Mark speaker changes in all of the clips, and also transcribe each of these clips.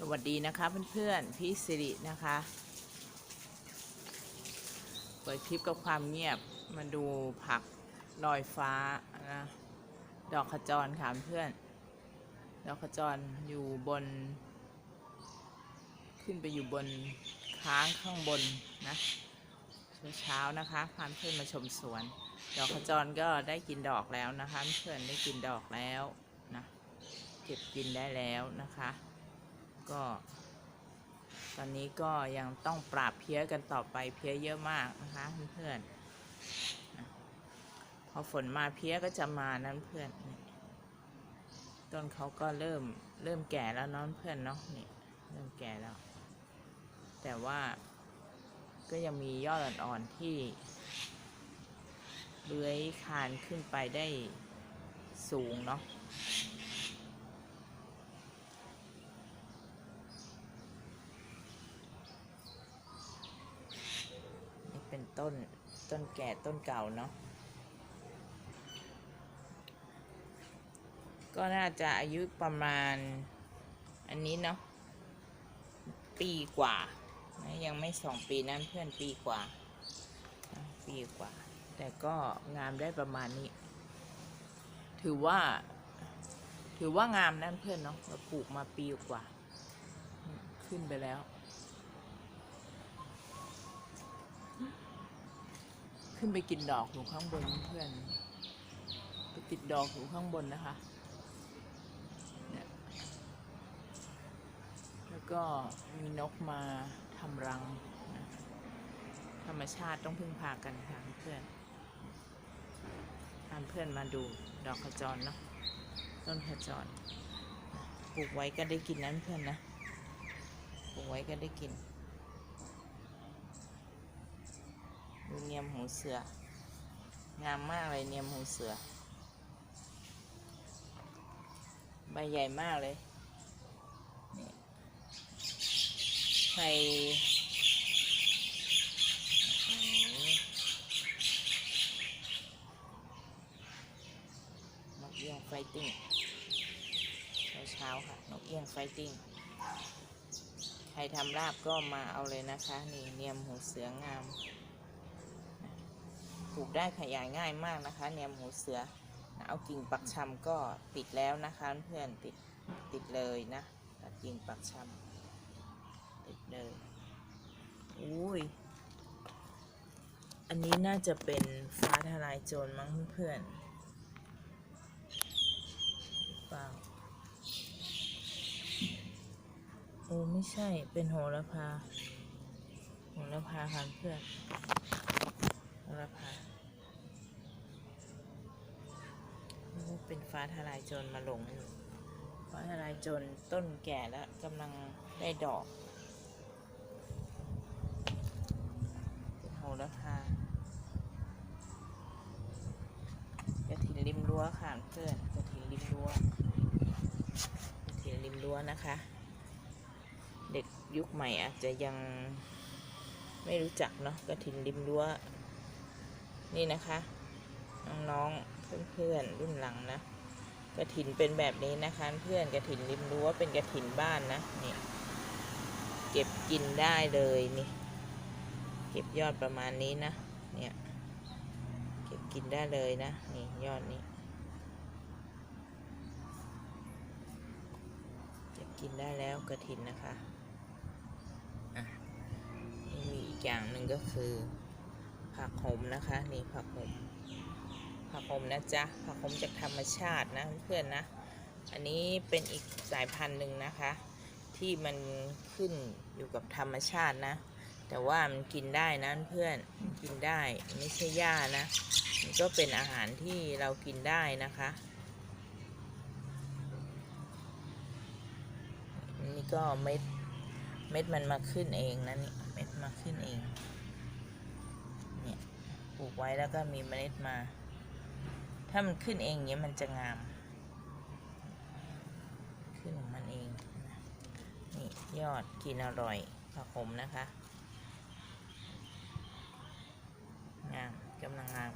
Speaker 1: สวัสดีนะคะเพื่อนๆพี่สิรินะคะ เปิดคลิปกับความเงียบมาดูผักลอยฟ้านะดอกขจรค่ะเพื่อน ดอกขจรอยู่บน ขึ้นไปอยู่บนค้างข้างบนนะเช้านะคะพาเพื่อนมาชมสวน ดอกขจรก็ได้กินดอกแล้วนะคะ เพื่อนได้กินดอกแล้วนะเก็บกินได้แล้วนะคะ ก็ ตอนนี้ก็ยังต้องปราบเพี้ยกันต่อไปเพี้ยเยอะมากนะคะเพื่อนๆพอฝนมาเพี้ยก็จะมานั้นเพื่อนต้นเขาก็เริ่มเริ่มแก่แล้วน้องเพื่อนเนาะนี่เริ่มแก่แล้ว แต่ว่าก็ยังมียอดอ่อนๆที่เลื้อยคานขึ้นไปได้สูงเนาะ นี่เป็น ต้นต้นแก่ต้นเก่าเนาะก็น่าจะอายุประมาณ อันนี้เนาะปีกว่านะยังไม่สองปีนั้นเพื่อนปีกว่า ปีกว่า แต่ก็งามได้ประมาณนี้ ถือว่า ถือว่างามนั่นเพื่อนเนาะเราปลูกมาปีกว่า ขึ้นไปแล้ว ขึ้นไปกินดอกอยู่ข้างบนเพื่อนไปติดดอกอยู่ข้างบนนะคะเนี่ยแล้วก็มีนกมาทำรังนะธรรมชาติต้องพึ่งพากันค่ะเพื่อนพาเพื่อนมาดูดอกขจรเนาะต้นขจรปลูกไว้ก็ได้กินนั้นเพื่อนนะปลูกไว้ก็ได้กิน ดูเนียมหูเสือ งามมากเลยเนียมหูเสือ ใบใหญ่มากเลย ใครนกเอี้ยงไฟติ้งเช้าๆค่ะ นกเอี้ยงไฟติ้งใครทำลาบก็มาเอาเลยนะคะ นี่เนียมหูเสืองาม ปลูกได้ขยายง่ายมากนะคะแนมหูเสือเอากิ่งปักชำก็ติดแล้วนะคะเพื่อนติดติดเลยนะกิ่งปักชำติดเลยอุ้ยอันนี้น่าจะเป็นฟ้าทลายโจรมั้งเพื่อนเปล่าโอ้ไม่ใช่เป็นโหระพาโหระพาค่ะเพื่อนโหระพานี่ เป็นฟ้าทลายโจรมาหลงอยู่ฟ้าทลายโจรต้นแก่แล้วกำลังได้ดอกเป็นโหระพากระถินริมรั้วค่ะเพื่อนกระถินริมรั้วกระถินริมรั้วนะคะ เด็กยุคใหม่อาจจะยังไม่รู้จักเนาะกระถินริมรั้วนี่นะคะน้องๆ เพื่อนๆรุ่นหลังนะกระถินเป็นแบบนี้นะคะเพื่อนกระถินริมรั้วเป็นกระถินบ้านนะนี่เก็บกินได้เลยนี่ เก็บยอดประมาณนี้นะเนี่ยเก็บกินได้เลยนะนี่ยอดนี้เก็บกินได้แล้วกระถินนะคะอะมีอีกอย่างหนึ่งก็คือผักโหมนะคะ นี่ผักโหม ผักโหมนะจ๊ะผักโหมจากธรรมชาตินะเพื่อนนะ อันนี้เป็นอีกสายพันธุ์หนึ่งนะคะ ที่มันขึ้นอยู่กับธรรมชาตินะ แต่ว่ามันกินได้นะเพื่อนกินได้ไม่ใช่หญ้านะมันก็เป็นอาหารที่เรากินได้นะคะนี่ก็เม็ดเม็ดมันมาขึ้นเองนะนี่เม็ดมาขึ้นเอง เนี่ยปลูกไว้แล้วก็มีเมล็ดมา ถ้ามันขึ้นเองอย่างเงี้ยมันจะงาม ขึ้นของมันเอง นี่ยอดกินอร่อยผักขมนะคะ งามกำลังงาม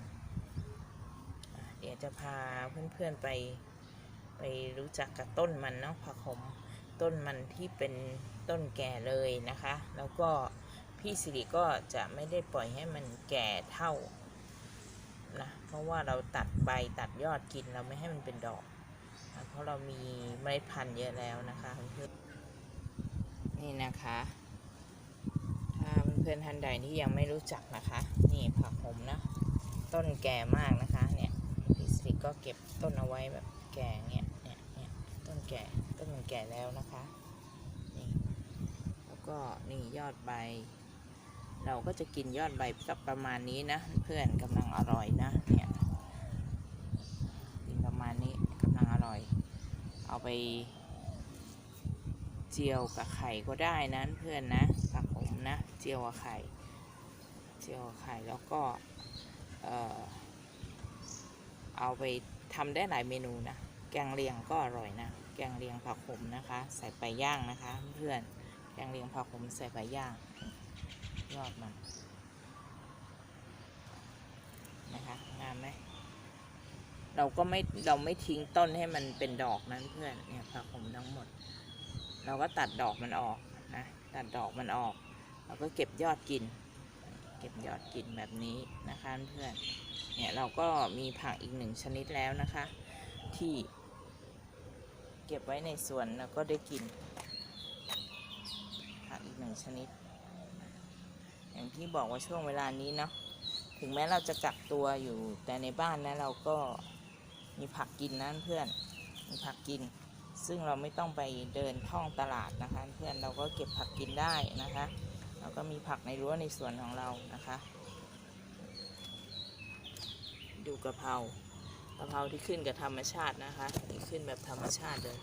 Speaker 1: เดี๋ยวจะพาเพื่อนๆไปไปรู้จักกับต้นมันเนาะผักขมต้นมันที่เป็นต้นแก่เลยนะคะ แล้วก็พี่สิริก็จะไม่ได้ปล่อยให้มันแก่เท่า นะ เพราะว่าเราตัดใบตัดยอดกินเราไม่ให้มันเป็นดอกนะเพราะเรามีเมล็ดพันธุ์เยอะแล้วนะคะเพื่อนนี่นะคะ ถ้าเพื่อนท่านใดที่ยังไม่รู้จักนะคะ นี่ผักผมนะต้นแก่มากนะคะ เนี่ยพี่สิริก็เก็บต้นเอาไว้แบบแก่เนี่ยเนี่ยเนี่ยต้นแก่ต้นมันแก่แล้วนะคะนี่แล้วก็นี่ยอดใบ เราก็จะกินยอดใบกับประมาณนี้นะ เพื่อนกำลังอร่อยนะเนี่ยกินประมาณนี้กำลังอร่อย เอาไป เจียวกับไข่ก็ได้นะเพื่อนนะผักผมนะ เจียวกับไข่ เจียวกับไข่แล้วก็เออเอาไปทำได้หลายเมนูนะ แกงเลียงก็อร่อยนะ แกงเลียงผักขมนะคะ ใส่ไปย่างนะคะ เพื่อน แกงเลียงผักขมใส่ไปย่าง ยอดมันนะคะงามไหมเราก็ไม่เราไม่ทิ้งต้นให้มันเป็นดอกนั้นเพื่อนเนี่ยผักขมทั้งหมด เราก็ตัดดอกมันออกนะตัดดอกมันออก เราก็เก็บยอดกิน เก็บยอดกินแบบนี้นะคะเพื่อนเนี่ยเราก็มีผักอีกหนึ่งชนิดแล้วนะคะ ที่ เก็บไว้ในสวนแล้วก็ได้กินผักอีกหนึ่งชนิด ที่บอกว่าช่วงเวลานี้เนาะถึงแม้เราจะกักตัวอยู่แต่ในบ้านนะเราก็มีผักกินนะเพื่อนมีผักกิน ซึ่งเราไม่ต้องไปเดินท่องตลาดนะคะ เพื่อนเราก็เก็บผักกินได้นะคะเราก็มีผักในรั้วในสวนของเรานะคะ ดูกะเพรากะเพราที่ขึ้นกับธรรมชาตินะคะที่ขึ้นแบบธรรมชาติเลย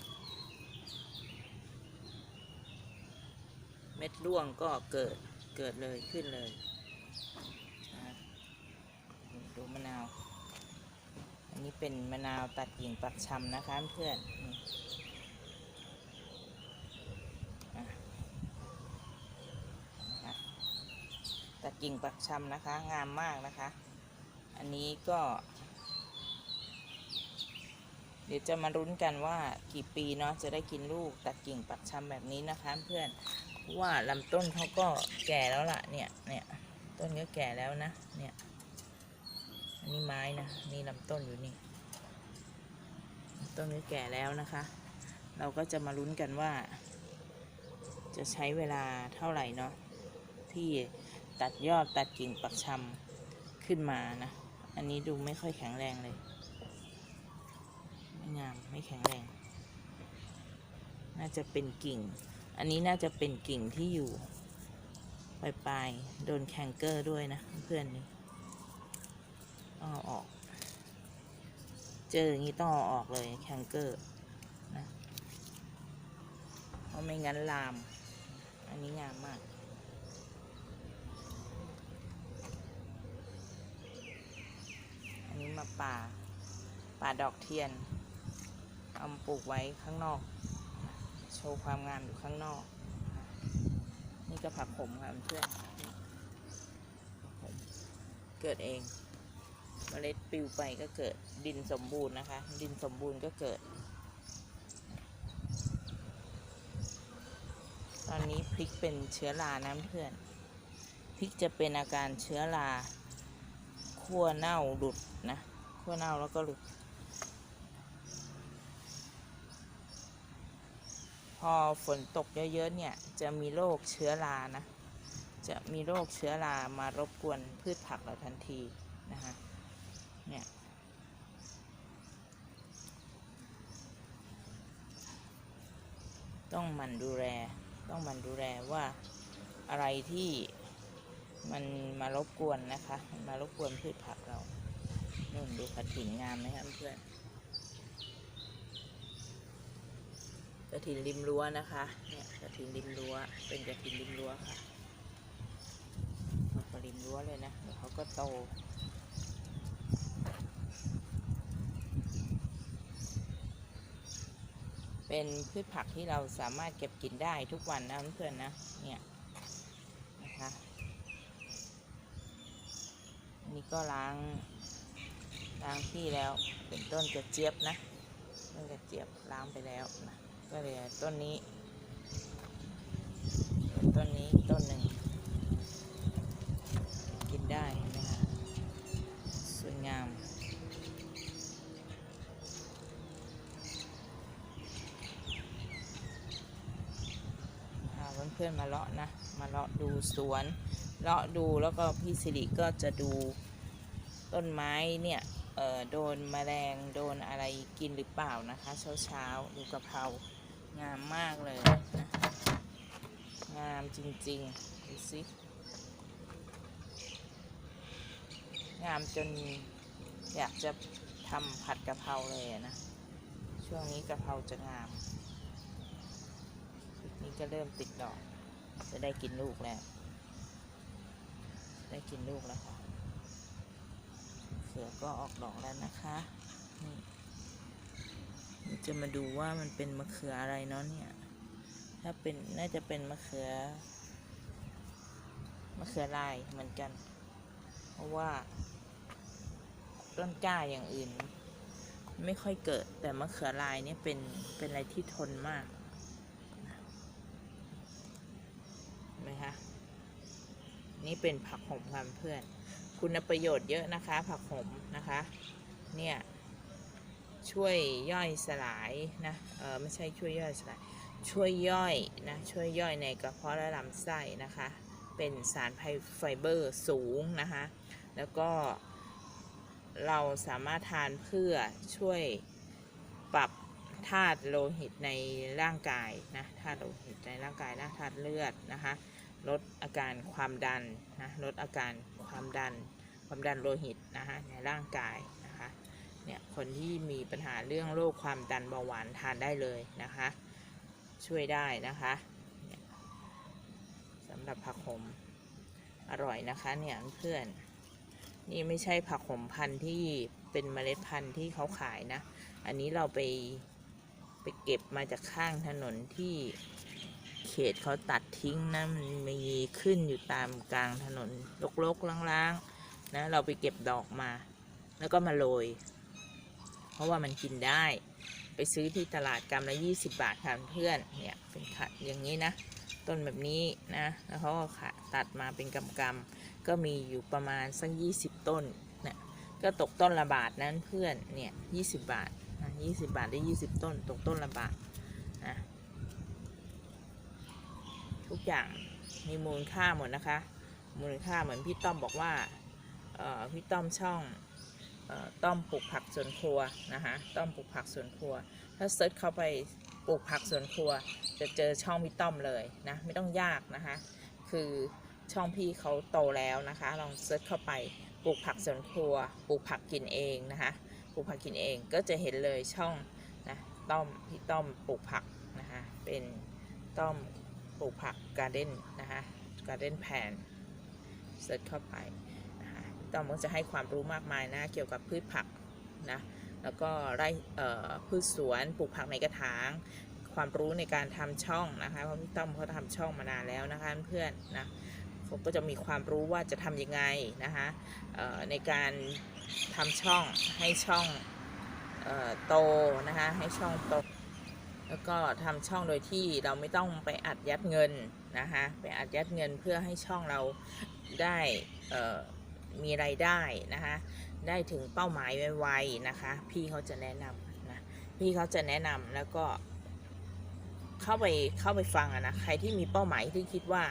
Speaker 1: เม็ดร่วงก็เกิด เกิดเลยขึ้นเลยดูมะนาว อันนี้เป็นมะนาวตัดกิ่งปักชำนะคะเพื่อนตัดกิ่งปักชำนะคะ งามมากนะคะ อันนี้ก็ เดี๋ยวจะมารุ้นกันว่ากี่ปีเนาะจะได้กินลูกตัดกิ่งปักชำแบบนี้นะคะเพื่อน เพราะว่าลำต้นเขาก็แก่แล้วล่ะ เนี่ย เนี่ย ต้นก็แก่แล้วนะ เนี่ย อันนี้ไม้นะ นี่ลำต้นอยู่นี่ ต้นก็แก่แล้วนะคะ เราก็จะมาลุ้นกันว่า จะใช้เวลาเท่าไหร่เนาะ ที่ตัดยอดตัดกิ่งปักชำขึ้นมานะ อันนี้ดูไม่ค่อยแข็งแรงเลย ไม่งาม ไม่แข็งแรง น่าจะเป็นกิ่ง อันนี้น่าจะเป็นกิ่งที่อยู่ปลายปลายๆโดนแคนเกอร์ด้วยนะเพื่อนนี่ต้องเอาออก เจออย่างนี้ต้องเอาออกเลยแคนเกอร์นะเพราะไม่งั้นลาม อันนี้งามมากอันนี้มาป่า ป่าดอกเทียนเอาปลูกไว้ข้างนอก โชว์ความงามอยู่ข้างนอก นี่ก็ผักขมค่ะเพื่อนเกิดเองเมล็ดปลิวไปก็เกิดดินสมบูรณ์นะคะ ดินสมบูรณ์ก็เกิด ตอนนี้พริกเป็นเชื้อรานะเพื่อนพริกจะเป็นอาการเชื้อราขั้วเน่าหลุดนะขั้วเน่าแล้วก็หลุด อฝนตกเยอะๆเนี่ยจะมีโรคเชื้อรานะ จะมีโรคเชื้อรามารบกวนพืชผักเราทันทีนะคะเนี่ยต้องมันดูแลต้องมันดูแลว่าอะไรที่มันมารบกวนนะคะมันมารบกวนพืชผักเรานู่นดูกระถิ่นงามไหมครับเพื่อน ระถินริมรั้วนะคะ เนี่ยกระถินริมรั้ว เป็นกระถินริมรั้วค่ะเขาก็ริมรั้วเลยนะเดี๋ยวเขาก็โตเป็นพืชผักที่เราสามารถเก็บกินได้ทุกวันนะเพื่อนๆนะ เนี่ยนะคะนนี้ก็ล้างล้างที่แล้วเป็นต้นกระเจี๊ยบนะต้นกระเจี๊ยบล้างไปแล้วนะ ก็เลยต้นนี้ต้นนี้ต้นหนึ่ง กินได้นไหมคะสวยงามพาเพื่อนๆมาเลาะนะ มาเลาะดูสวน เลาะดูแล้วก็พี่สิริก็จะดูต้นไม้เนี่ย เออโดนแมลงโดนอะไรกินหรือเปล่านะคะ เช้าเช้าๆดูกะเพรา งามมากเลยนะงามจริงๆดูสิงามจนอยากจะทำผัดกะเพราเลยนะ ช่วงนี้กะเพราจะงามนี่ก็เริ่มติดดอก จะได้กินลูกแล้ว ได้กินลูกแล้วค่ะ เสือก็ออกดอกแล้วนะคะนี่ จะมาดูว่ามันเป็นมะเขืออะไรเนาะเนี่ย ถ้าเป็นน่าจะเป็นมะเขือมะเขือลายเหมือนกัน เพราะว่า ต้นกล้าอย่างอื่น ไม่ค่อยเกิด แต่มะเขือลายเนี่ยเป็นเป็นอะไรที่ทนมากเห็นไหมคะนี่เป็นผักหอมความเพื่อน คุณประโยชน์เยอะนะคะ ผักหอมนะคะ เนี่ย ช่วยย่อยสลายนะเออไม่ใช่ช่วยย่อยสลายช่วยย่อยนะช่วยย่อยในกระเพาะและลำไส้นะคะ เป็นสารไฟเบอร์สูงนะคะ แล้วก็เราสามารถทานเพื่อช่วยปรับธาตุโลหิตในร่างกายนะธาตุโลหิตในร่างกายนะธาตุเลือดนะคะลดอาการความดันนะลดอาการความดันความดันโลหิตนะคะในร่างกาย เนี่ยคนที่มีปัญหาเรื่องโรคความดันเบาหวานทานได้เลยนะคะ ช่วยได้นะคะสำหรับผักขมอร่อยนะคะเนี่ยเพื่อนนี่ไม่ใช่ผักขมพันธุ์ที่เป็นเมล็ดพันธุ์ที่เขาขายนะ อันนี้เราไปไปเก็บมาจากข้างถนนที่เขตเขาตัดทิ้งนะมันมีขึ้นอยู่ตามกลางถนนรกๆล้างๆนะเราไปเก็บดอกมา แล้วก็มาโรย เพราะว่ามันกินได้ ไปซื้อที่ตลาดกรัมละ 20 บาทค่ะเพื่อนเนี่ยเป็นขัดอย่างนี้นะ ต้นแบบนี้นะ แล้วเขาก็ขาตัดมาเป็นกำกำๆก็มีอยู่ประมาณสัก 20 ต้นนะก็ตกต้นละบาทนั้นเพื่อนเนี่ย20 บาทนะ20 บาทได้ 20 ต้น ตกต้นละบาทนะทุกอย่างมีมูลค่าหมดนะคะ มูลค่าเหมือนพี่ต้อมบอกว่าพี่ต้อมช่อง ต้อมปลูกผักสวนครัวนะคะต้อมปลูกผักสวนครัว ถ้าเซิร์ชเข้าไปปลูกผักสวนครัว จะเจอช่องพี่ต้อมเลยนะไม่ต้องยากนะคะ คือช่องพี่เขาโตแล้วนะคะ ลองเซิร์ชเข้าไปปลูกผักสวนครัวปลูกผักกินเองนะคะปลูกผักกินเองก็จะเห็นเลยช่องนะต้อมพี่ต้อมปลูกผักนะคะเป็นต้อมปลูกผักการ์เด้นนะคะการ์เด้นแพนเซิร์ชเข้าไป นะคะต้อมก็จะให้ความรู้มากมายนะเกี่ยวกับพืชผักนะแล้วก็ไร่พืชสวนปลูกผักในกระถางความรู้ในการทำช่องนะคะเพราะพี่ต้อมเขาทำช่องมานานแล้วนะคะเพื่อนนะเขาก็จะมีความรู้ว่าจะทำยังไงนะคะในการทำช่องให้ช่องโตนะคะให้ช่องโตแล้วก็ทำช่องโดยที่เราไม่ต้องไปอัดยัดเงินนะคะไปอัดยัดเงินเพื่อให้ช่องเราได้ มีไรายได้นะคะ ได้ถึงเป้าหมายไวๆนะคะ พี่เขาจะแนะนำนะพี่เขาจะแนะนำแล้วก็ เข้าไปเข้าไปฟังนะใครที่มีเป้าหมายที่คิดว่า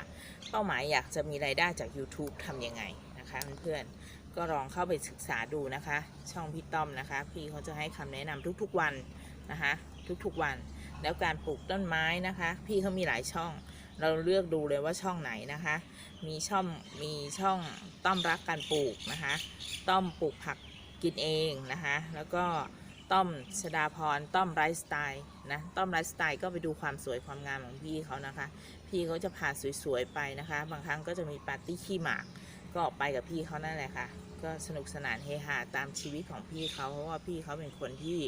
Speaker 1: เป้าหมายอยากจะมีไรายได้จาก YouTube ทำยังไงนะคะเพื่อนๆก็ลองเข้าไปศึกษาดูนะคะ ช่องพี่ต้อมนะคะ พี่เขาจะให้คำแนะนำทุกๆวันนะคะ ทุกๆวัน แล้วการปลูกต้นไม้นะคะ พี่เขามีหลายช่อง เราเลือกดูเลยว่าช่องไหนนะคะ มีช่องมีช่องต้อมรักการปลูกนะคะ ต้อมปลูกผักกินเองนะคะ แล้วก็ต้อมชดาพรต้อมไลฟ์สไตล์นะต้อมไลฟ์สไตล์ก็ไปดูความสวยความงามของพี่เขานะคะ พี่เขาจะพาสวยๆไปนะคะ บางครั้งก็จะมีปาร์ตี้ขี้หมาก ก็ไปกับพี่เขานั่นแหละค่ะ ก็สนุกสนานเฮฮาตามชีวิตของพี่เขาเพราะว่าพี่เขาเป็นคนที่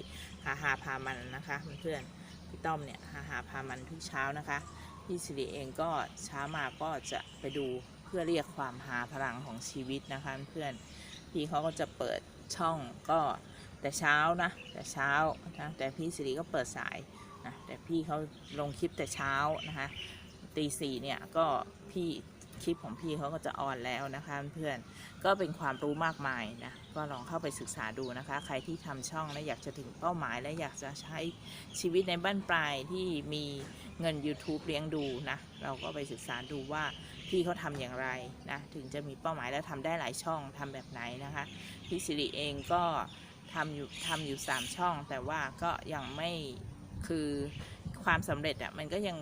Speaker 1: ฮาฮาพามันนะคะเพื่อนๆพี่ต้อมเนี่ยหาหาพามันทุกเช้านะคะ พี่สิริเองก็เช้ามาก็จะไปดูเพื่อเรียกความหาพลังของชีวิตนะคะเพื่อนพี่เขาก็จะเปิดช่องก็แต่เช้านะ แต่เช้านะแต่พี่สิริก็เปิดสายนะแต่พี่เขาลงคลิปแต่เช้านะคะตีสี่เนี่ยก็พี่คลิปของพี่เขาก็จะออนแล้วนะคะเพื่อนก็เป็นความรู้มากมายนะก็ลองเข้าไปศึกษาดูนะคะ ใครที่ทำช่องและอยากจะถึงเป้าหมาย และอยากจะใช้ชีวิตในบ้านปลายที่มี เงิน YouTube เลี้ยงดูนะ เราก็ไปศึกษาดูว่าพี่เขาทำอย่างไรนะ ถึงจะมีเป้าหมายและทำได้หลายช่องทำแบบไหนนะคะ พี่สิริเองก็ทำอยู่ทำอยู่ 3 ช่อง แต่ว่าก็ยังไม่คือความสำเร็จอะ่ะมันก็ยัง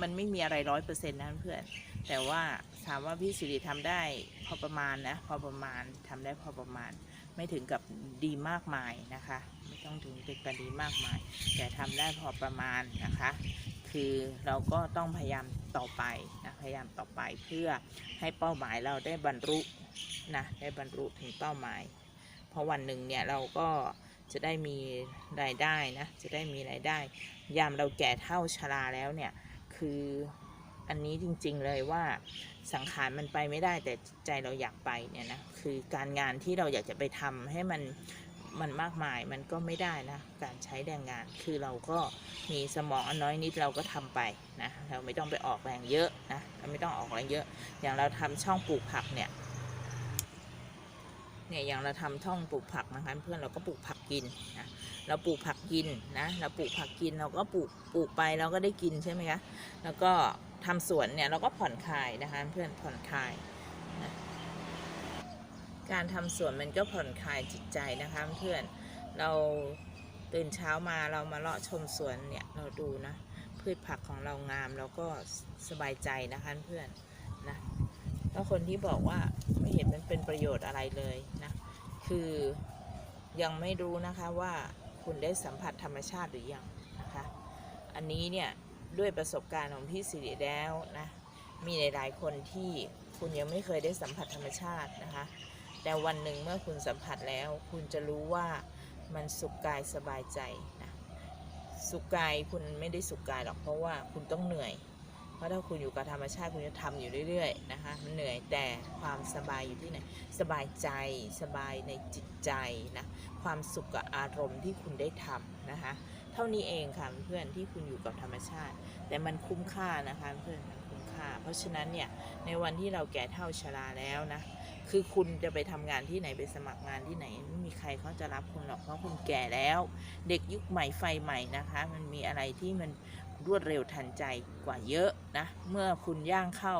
Speaker 1: มันไม่มีอะไรร้อยเปอร์เซ็นต์นะเพื่อน แต่ว่าถามว่าพี่สิริทำได้พอประมาณนะพอประมาณทำได้พอประมาณ ไม่ถึงกับดีมากมายนะคะ ไม่ต้องถึงกับดีมากมาย แต่ทำได้พอประมาณนะคะ คือเราก็ต้องพยายามต่อไปนะพยายามต่อไปเพื่อให้เป้าหมายเราได้บรรลุนะได้บรรลุถึงเป้าหมาย เพราะวันหนึ่งเนี่ยเราก็จะได้มีรายได้นะจะได้มีรายได้ ยามเราแก่เท่าชราแล้วเนี่ยคืออันนี้จริงๆเลยว่าสังขารมันไปไม่ได้แต่ใจเราอยากไปเนี่ยนะคือการงานที่เราอยากจะไปทำให้มัน มันมากมายมันก็ไม่ได้นะ การใช้แรงงานคือเราก็มีสมองอันน้อยนิดเราก็ทำไปนะเราไม่ต้องไปออกแรงเยอะนะเราไม่ต้องออกแรงเยอะ อย่างเราทำช่องปลูกผักเนี่ยเนี่ยอย่างเราทำช่องปลูกผักนะคะเพื่อนเราก็ปลูกผักกินนะเราปลูกผักกินนะเราปลูกผักกินเราก็ปลูกปลูกไปเราก็ได้กินใช่ไหมคะแล้วก็ทำสวนเนี่ยเราก็ผ่อนคลายนะคะเพื่อนผ่อนคลายนะ การทำสวนมันก็ผ่อนคลายจิตใจนะคะเพื่อนเราตื่นเช้ามาเรามาเลาะชมสวนเนี่ยเราดูนะพืชผักของเรางามเราก็สบายใจนะคะเพื่อนนะแล้วคนที่บอกว่าไม่เห็นมันเป็นประโยชน์อะไรเลยนะคือยังไม่รู้นะคะว่าคุณได้สัมผัสธรรมชาติหรือยังนะคะ อันนี้เนี่ยด้วยประสบการณ์ของพี่สิริแล้วนะมีหลายๆคนที่คุณยังไม่เคยได้สัมผัสธรรมชาตินะคะ แต่วันหนึ่งเมื่อคุณสัมผัสแล้ว คุณจะรู้ว่ามันสุขกายสบายใจนะสุขกายคุณไม่ได้สุขกายหรอกเพราะว่าคุณต้องเหนื่อย เพราะถ้าคุณอยู่กับธรรมชาติคุณจะทำอยู่เรื่อยๆนะคะมันเหนื่อยแต่ความสบายอยู่ที่ไหนสบายใจสบายในจิตใจนะความสุขกับอารมณ์ที่คุณได้ทำนะคะเท่านี้เองค่ะเพื่อนที่คุณอยู่กับธรรมชาติ แต่มันคุ้มค่านะคะเพื่อนมันคุ้มค่า เพราะฉะนั้นเนี่ยในวันที่เราแก่เท่าชราแล้วนะ คือคุณจะไปทำงานที่ไหนไปสมัครงานที่ไหนไม่มีใครเขาจะรับคุณหรอกเพราะคุณแก่แล้ว เด็กยุคใหม่ไฟใหม่นะคะ มันมีอะไรที่มันรวดเร็วทันใจกว่าเยอะนะ เมื่อคุณย่างเข้า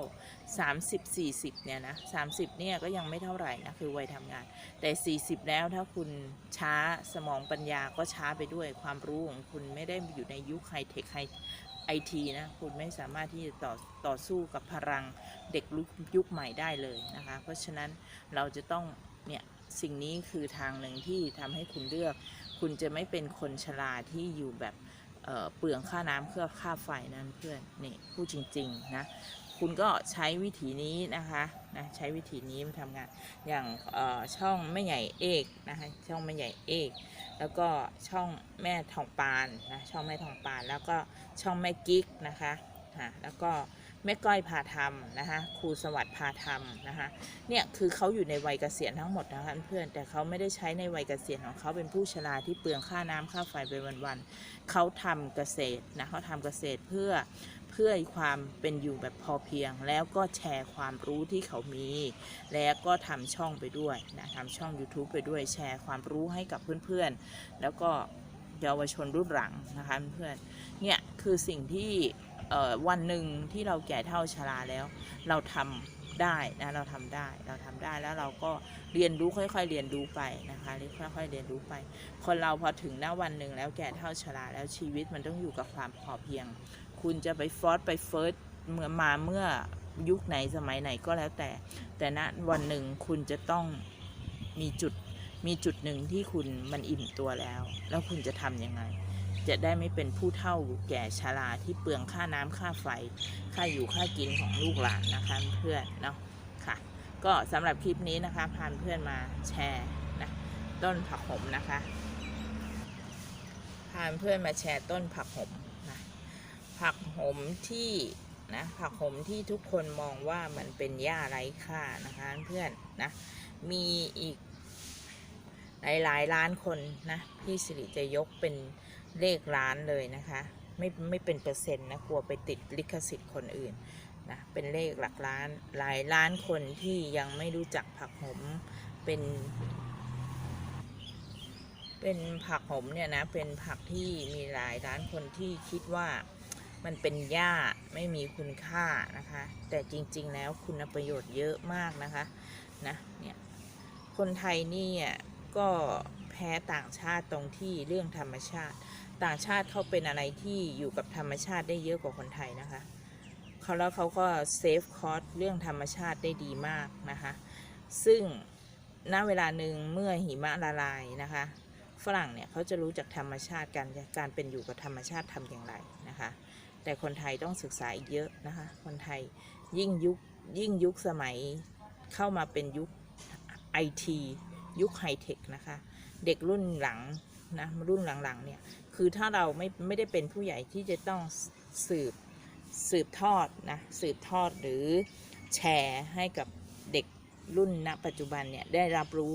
Speaker 1: 30 40 เนี่ยนะ 30 เนี่ยก็ยังไม่เท่าไหร่นะ คือวัยทำงาน แต่ 40 แล้วถ้าคุณช้าสมองปัญญาก็ช้าไปด้วยความรู้ของคุณไม่ได้อยู่ในยุคไฮเทคไฮ ไอทีนะคุณไม่สามารถที่จะต่อต่อสู้กับพลังเด็กยุคใหม่ได้เลยนะคะ เพราะฉะนั้นเราจะต้องเนี่ยสิ่งนี้คือทางหนึ่งที่ทำให้คุณเลือก คุณจะไม่เป็นคนชราที่อยู่แบบเเปลืองค่าน้ำเพื่อค่าไฟนั่นเพื่อนนี่พูดจริง ๆ นะ คุณก็ใช้วิธีนี้นะคะนะใช้วิธีนี้มาทำงานอย่างช่องแม่ใหญ่เอกนะคะช่องแม่ใหญ่เอก แล้วก็ช่องแม่ทองปานนะช่องแม่ทองปาน แล้วก็ช่องแม่กิ๊กนะคะฮะแล้วก็แม่ก้อยพาทำนะคะครูสวัสดิ์พาทำนะคะเนี่ยคือเขาอยู่ในวัยเกษียณทั้งหมดนะคะเพื่อนแต่เขาไม่ได้ใช้ในวัยเกษียณของเขาเป็นผู้ชราที่เปลืองค่าน้ำค่าไฟไปวันๆเขาทำเกษตรนะเขาทำเกษตรเพื่อ พื่อความเป็นอยู่แบบพอเพียง แล้วก็แชร์ความรู้ที่เขามี แล้วก็ทำช่องไปด้วยนะทำช่อง YouTube ไปด้วยแชร์ความรู้ให้กับเพื่อนๆ แล้วก็เยาวชนรุ่นหลังนะคะเพื่อนเนี่ยคือสิ่งที่วันหนึ่งที่เราแก่เท่าชราแล้ว เราทำได้นะเราทำได้เราทำได้แล้วเราก็เรียนรู้ค่อย ๆ เรียนรู้ไปนะคะค่อยๆเรียนรู้ไป คนเราพอถึงหน้าวันหนึ่งแล้วแก่เท่าชราแล้วชีวิตมันต้องอยู่กับความพอเพียง คุณจะไปฟอสไปเฟิร์สเมื่อมาเมื่อยุคไหนสมัยไหนก็แล้วแต่ แต่ณวันหนึ่งคุณจะต้องมีจุดมีจุดหนึ่งที่คุณมันอิ่มตัวแล้ว แล้วคุณจะทำยังไง จะได้ไม่เป็นผู้เฒ่าแก่ชราที่เปลืองค่าน้ำค่าไฟ ค่าอยู่ค่ากินของลูกหลานนะคะเพื่อนเนาะค่ะ ก็สำหรับคลิปนี้นะคะพาเพื่อนมาแชร์นะต้นผักหอมนะคะพาเพื่อนมาแชร์ต้นผักหอม ผักหอมที่นะผักหอมที่ทุกคนมองว่ามันเป็นหญ้าไร้ค่านะคะเพื่อนนะมีอีกหลายๆล้านคนนะพี่สิริจะยกเป็นเลขล้านเลยนะคะไม่ไม่เป็นเปอร์เซ็นต์นะกลัวไปติดลิขสิทธิ์คนอื่นนะเป็นเลขหลักล้านหลายล้านคนที่ยังไม่รู้จักผักหมเป็นเป็นผักหมเนี่ยนะเป็นผักที่มีหลายล้านคนที่คิดว่า มันเป็นหญ้าไม่มีคุณค่านะคะ แต่จริง ๆ แล้วคุณประโยชน์เยอะมากนะคะนะเนี่ยคนไทยนี่ก็แพ้ต่างชาติตรงที่เรื่องธรรมชาติ ต่างชาติเขาเป็นอะไรที่อยู่กับธรรมชาติได้เยอะกว่าคนไทยนะคะเขาแล้วเขาก็เซฟคอสเรื่องธรรมชาติได้ดีมากนะคะซึ่งณเวลาหนึ่งเมื่อหิมะละลายนะคะ ฝรั่งเนี่ยเขาจะรู้จากธรรมชาติการการเป็นอยู่กับธรรมชาติทำอย่างไรนะคะ แต่คนไทยต้องศึกษาอีกเยอะนะคะ คนไทยยิ่งยุคยิ่งยุคสมัยเข้ามาเป็นยุคไอทียุคไฮเทคนะคะ เด็กรุ่นหลังนะรุ่นหลังๆเนี่ยคือถ้าเราไม่ไม่ได้เป็นผู้ใหญ่ที่จะต้องสืบสืบทอดนะสืบทอดหรือแชร์ให้กับเด็กรุ่นณปัจจุบันเนี่ยได้รับรู้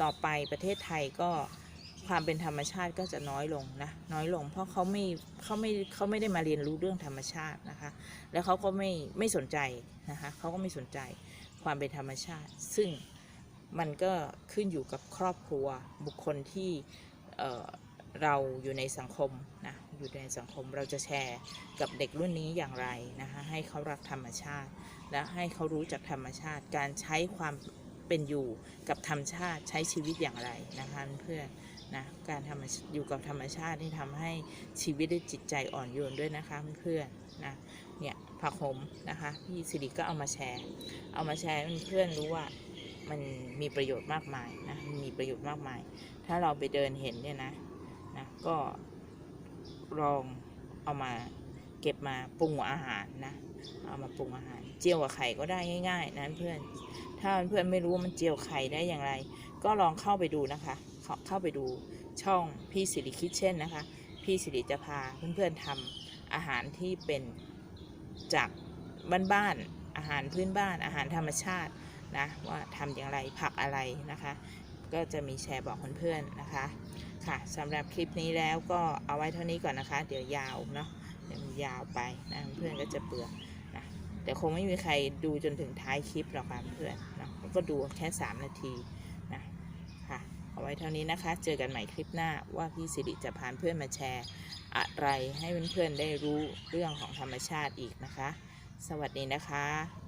Speaker 1: ต่อไปประเทศไทยก็ ความเป็นธรรมชาติก็จะน้อยลงนะน้อยลง เพราะเขาไม่เขาไม่เขาไม่ได้มาเรียนรู้เรื่องธรรมชาตินะคะ แล้วเขาก็ไม่ไม่สนใจนะคะเขาก็ไม่สนใจความเป็นธรรมชาติ ซึ่งมันก็ขึ้นอยู่กับครอบครัวบุคคลที่เเราอยู่ในสังคมนะอยู่ในสังคมเราจะแชร์กับเด็กรุ่นนี้อย่างไรนะคะให้เขารักธรรมชาติ และให้เขารู้จักธรรมชาติ การใช้ความเป็นอยู่กับธรรมชาติใช้ชีวิตอย่างไรนะคะเพื่อน นะการทำอยู่กับธรรมชาติที่ทำให้ชีวิตได้จิตใจอ่อนโยนด้วยนะคะเพื่อนๆนะเนี่ยผักหมนะคะพี่สิริก็เอามาแชร์ เอามาแชร์เพื่อนๆรู้ว่ามันมีประโยชน์มากมายนะมีประโยชน์มากมาย ถ้าเราไปเดินเห็นเนี่ยนะนะก็ลองเอามาเก็บมาปรุงอาหารนะเอามาปรุงอาหาร เจียวกับไข่ก็ได้ง่าย ๆนะเพื่อนถ้าเพื่อนไม่รู้ว่ามันเจียวไข่ได้อย่างไร ก็ลองเข้าไปดูนะคะ เข้าเข้าไปดูช่องพี่สิริคิทเช่นนะคะ พี่สิริจะพาเพื่อนๆทำอาหารที่เป็นจากบ้านๆอาหารพื้นบ้านอาหารธรรมชาตินะว่าทำอย่างไรผักอะไรนะคะ ก็จะมีแชร์บอกเพื่อนๆนะคะค่ะสำหรับคลิปนี้แล้วก็เอาไว้เท่านี้ก่อนนะคะ เดี๋ยวยาวเนาะเดี๋ยวมันยาวไปนะเพื่อนก็จะเบื่อนะแต่คงไม่มีใครดูจนถึงท้ายคลิปหรอกค่ะเพื่อนนะก็ดูแค่ 3 นาที เอาไว้เท่านี้นะคะ เจอกันใหม่คลิปหน้าว่าพี่สิริจะพาเพื่อนมาแชร์ อะไรให้เพื่อนๆได้รู้เรื่องของธรรมชาติอีกนะคะ สวัสดีนะคะ